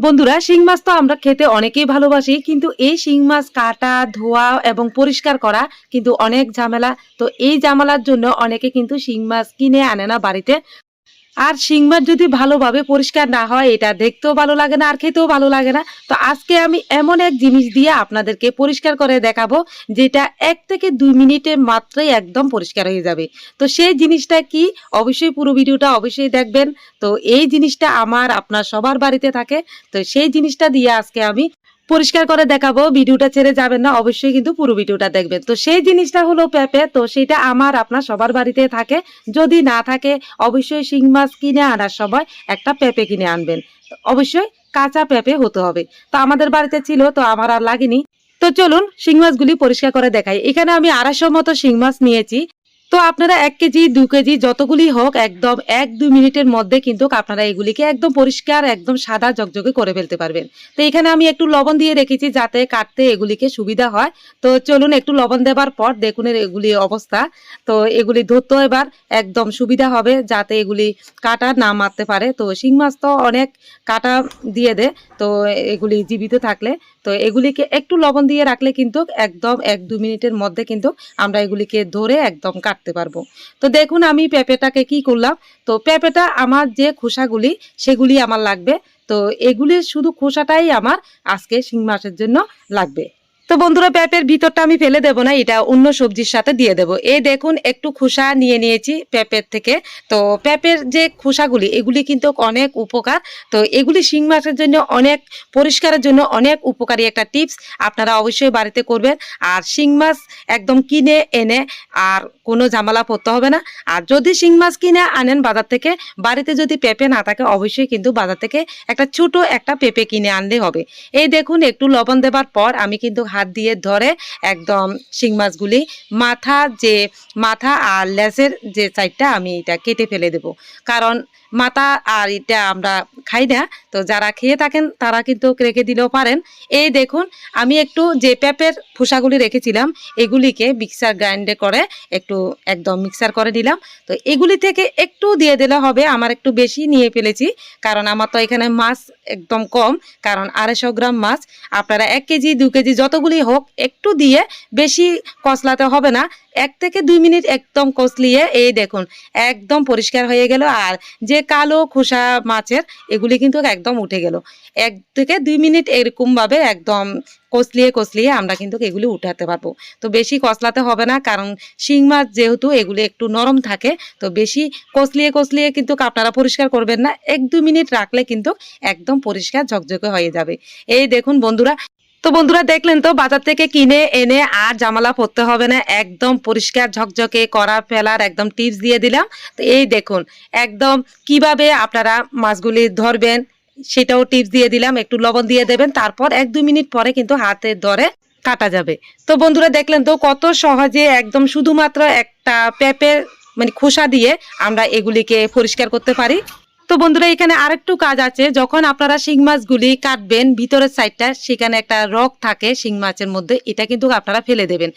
বন্ধুরা, শিং মাছ তো আমরা খেতে অনেকেই ভালোবাসি, কিন্তু এই শিং মাছ কাটা, ধোয়া এবং পরিষ্কার করা কিন্তু অনেক ঝামেলা। তো এই ঝামেলার জন্য অনেকে কিন্তু শিং মাছ কিনে আনে না বাড়িতে। আর শিং মাছ যদি ভালোভাবে পরিষ্কার না হয়, এটা দেখতেও ভালো লাগে না আর খেতেও ভালো লাগে না। তো আজকে আমি এমন এক জিনিস দিয়ে আপনাদেরকে পরিষ্কার করে দেখাবো, যেটা এক থেকে দুই মিনিটে মাত্রই একদম পরিষ্কার হয়ে যাবে। তো সেই জিনিসটা কি? অবশ্যই পুরো ভিডিওটা অবশ্যই দেখবেন। তো এই জিনিসটা আমার, আপনার সবার বাড়িতে থাকে। তো সেই জিনিসটা দিয়ে আজকে আমি পরিষ্কার করে দেখাবো, ভিডিওটা ছেড়ে যাবেন না, অবশ্যই কিন্তু পুরো ভিডিওটা দেখবেন। তো সেই জিনিসটা হলো পেঁপে, তো সেটা আমার, আপনার সবার বাড়িতে থাকে। যদি না থাকে, অবশ্যই শিং মাছ কিনে আনার সময় একটা পেঁপে কিনে আনবেন। অবশ্যই কাঁচা পেঁপে হতে হবে। তো আমাদের বাড়িতে ছিল, তো আমার আর লাগেনি। তো চলুন, শিং মাছগুলি পরিষ্কার করে দেখাই। এখানে আমি আড়াইশো মতো শিং মাছ নিয়েছি। তো আপনারা এক কেজি, দু কেজি, যতগুলি হোক, একদম এক, দু মিনিটের মধ্যে কিন্তু আপনারা এগুলিকে একদম পরিষ্কার, একদম সাদা জকজকে করে ফেলতে পারবেন। তো এখানে আমি একটু লবণ দিয়ে রেখেছি যাতে কাটতে এগুলিকে সুবিধা হয়। তো চলুন একটু লবণ দেবার পর দেখুন এগুলি অবস্থা। তো এগুলি ধরতে এবার একদম সুবিধা হবে যাতে এগুলি কাটা না মারতে পারে। তো শিং মাছ তো অনেক কাটা দিয়ে দেয়। তো এগুলি জীবিত থাকলে, তো এগুলিকে একটু লবণ দিয়ে রাখলে কিন্তু একদম এক, দু মিনিটের মধ্যে কিন্তু আমরা এগুলিকে ধরে একদম কাটতে পারব। তো দেখুন আমি পেঁপেটাকে কি করলাম, তো পেঁপেটা আমার যে খোসাগুলি, সেগুলি আমার লাগবে। তো এগুলির শুধু খোসাটাই আমার আজকে শিং মাসের জন্য লাগবে। তো বন্ধুরা, পেঁপের ভিতরটা আমি ফেলে দেবো না, এটা অন্য সবজির সাথে দিয়ে দেবো। এই দেখুন, একটু খোসা নিয়ে নিয়েছি পেঁপের থেকে। তো পেঁপের যে খোসাগুলি, এগুলি কিন্তু অনেক উপকার। তো এগুলি শিং মাছের জন্য অনেক, পরিষ্কারের জন্য অনেক উপকারী একটা টিপস আপনারা অবশ্যই বাড়িতে করবেন। আর শিং মাছ একদম কিনে এনে আর কোনো ঝামেলা পড়তে হবে না। আর যদি শিং মাছ কিনে আনেন বাজার থেকে, বাড়িতে যদি পেঁপে না থাকে, অবশ্যই কিন্তু বাজার থেকে একটা ছোট একটা পেঁপে কিনে আনলে হবে। এই দেখুন, একটু লবণ দেবার পর আমি কিন্তু হাত দিয়ে ধরে একদম শিং মাছগুলি মাথা যে মাথা আর লেজের যে সাইডটা আমি এটা কেটে ফেলে দেব। কারণ মাথা আর এটা আমরা খাই না, তো যারা খেয়ে থাকেন তারা কিন্তু রেখে দিলেও পারেন। এই দেখুন, আমি একটু যে পেঁপের খোসাগুলি রেখেছিলাম, এগুলিকে মিক্সার গ্রাইন্ডে করে একটু একদম মিক্সার করে দিলাম তো এগুলি থেকে একটু দিয়ে দিলে হবে, আমার একটু বেশি নিয়ে ফেলেছি, কারণ আমার তো এখানে মাছ একদম কম, কারণ আড়াইশো গ্রাম মাছ, আপনারা এক কেজি, দু কেজি যতগুলি হোক, একটু দিয়ে বেশি কসলাতে হবে না। এক থেকে দুই মিনিট একদম কষলিয়ে এই দেখুন, একদম পরিষ্কার হয়ে গেল। আর যে কালো খোসা মাছের, এগুলি কিন্তু একদম উঠে গেল। এক থেকে দুই মিনিট এরকমভাবে একদম কষলিয়ে কষলিয়ে আমরা কিন্তু এগুলি উঠাতে পারব। তো বেশি কষলাতে হবে না, কারণ শিং মাছ যেহেতু এগুলি একটু নরম থাকে, তো বেশি কষলিয়ে কষলিয়ে কিন্তু আপনারা পরিষ্কার করবেন না। এক দু মিনিট রাখলে কিন্তু একদম পরিষ্কার ঝকঝকে হয়ে যাবে। এই দেখুন বন্ধুরা তো বন্ধুরা দেখলেন তো, বাজার থেকে কিনে এনে আর জামালা পরতে হবে না। একদম পরিষ্কার, ঝকঝকে করা ফেলার একদম টিপস দিয়ে দিলাম। তো এই দেখুন, একদম কীভাবে আপনারা মাছগুলি ধরবেন সেটাও টিপস দিয়ে দিলাম। একটু লবণ দিয়ে দেবেন, তারপর এক দুই মিনিট পরে কিন্তু হাতে ধরে কাটা যাবে। তো বন্ধুরা দেখলেন তো, কত সহজে একদম শুধুমাত্র একটা পেঁপের মানে খোসা দিয়ে আমরা এগুলিকে পরিষ্কার করতে পারি। তো বন্ধুরা, এখানে আরেকটু কাজ আছে। যখন আপনারা শিং মাছগুলি কাটবেন, ভিতরের সাইডটা, সেখানে একটা রক থাকে শিং মাছের মধ্যে, এটা কিন্তু আপনারা ফেলে দেবেন।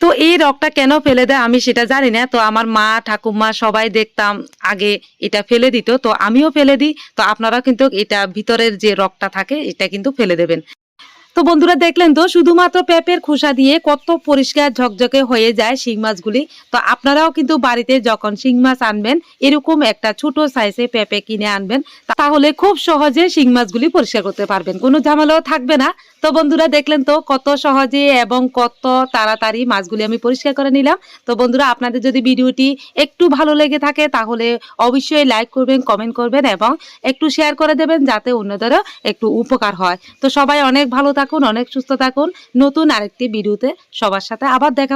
তো এই রকটা কেন ফেলে দেয় আমি সেটা জানি না। তো আমার মা ঠাকুমা সবাই দেখতাম, আগে এটা ফেলে দিত। তো আমিও ফেলে দিই। তো আপনারা কিন্তু এটা ভিতরের যে রকটা থাকে, এটা কিন্তু ফেলে দেবেন। তো বন্ধুরা দেখলেন তো, শুধুমাত্র পেঁপের খোসা দিয়ে কত পরিষ্কার ঝকঝকে হয়ে যায় শিং মাছগুলি। তো আপনারাও কিন্তু বাড়িতে যখন শিং মাছ আনবেন, এরকম একটা ছোট সাইজে পেঁপে কিনে আনবেন, তাহলে খুব সহজে শিং মাছগুলি পরিষ্কার করতে পারবেন। কোনো ঝামেলাও থাকবে না। তো বন্ধুরা দেখলেন তো, কত সহজে এবং কত তাড়াতাড়ি মাছগুলি আমি পরিষ্কার করে নিলাম। তো বন্ধুরা, আপনাদের যদি ভিডিওটি একটু ভালো লেগে থাকে, তাহলে অবশ্যই লাইক করবেন কমেন্ট করবেন এবং একটু শেয়ার করে দেবেন, যাতে অন্যদেরও একটু উপকার হয়। তো সবাই অনেক ভালো থাকুন অনেক সুস্থ থাকুন নতুন আরেকটি ভিডিওতে সবার সাথে আবার দেখা।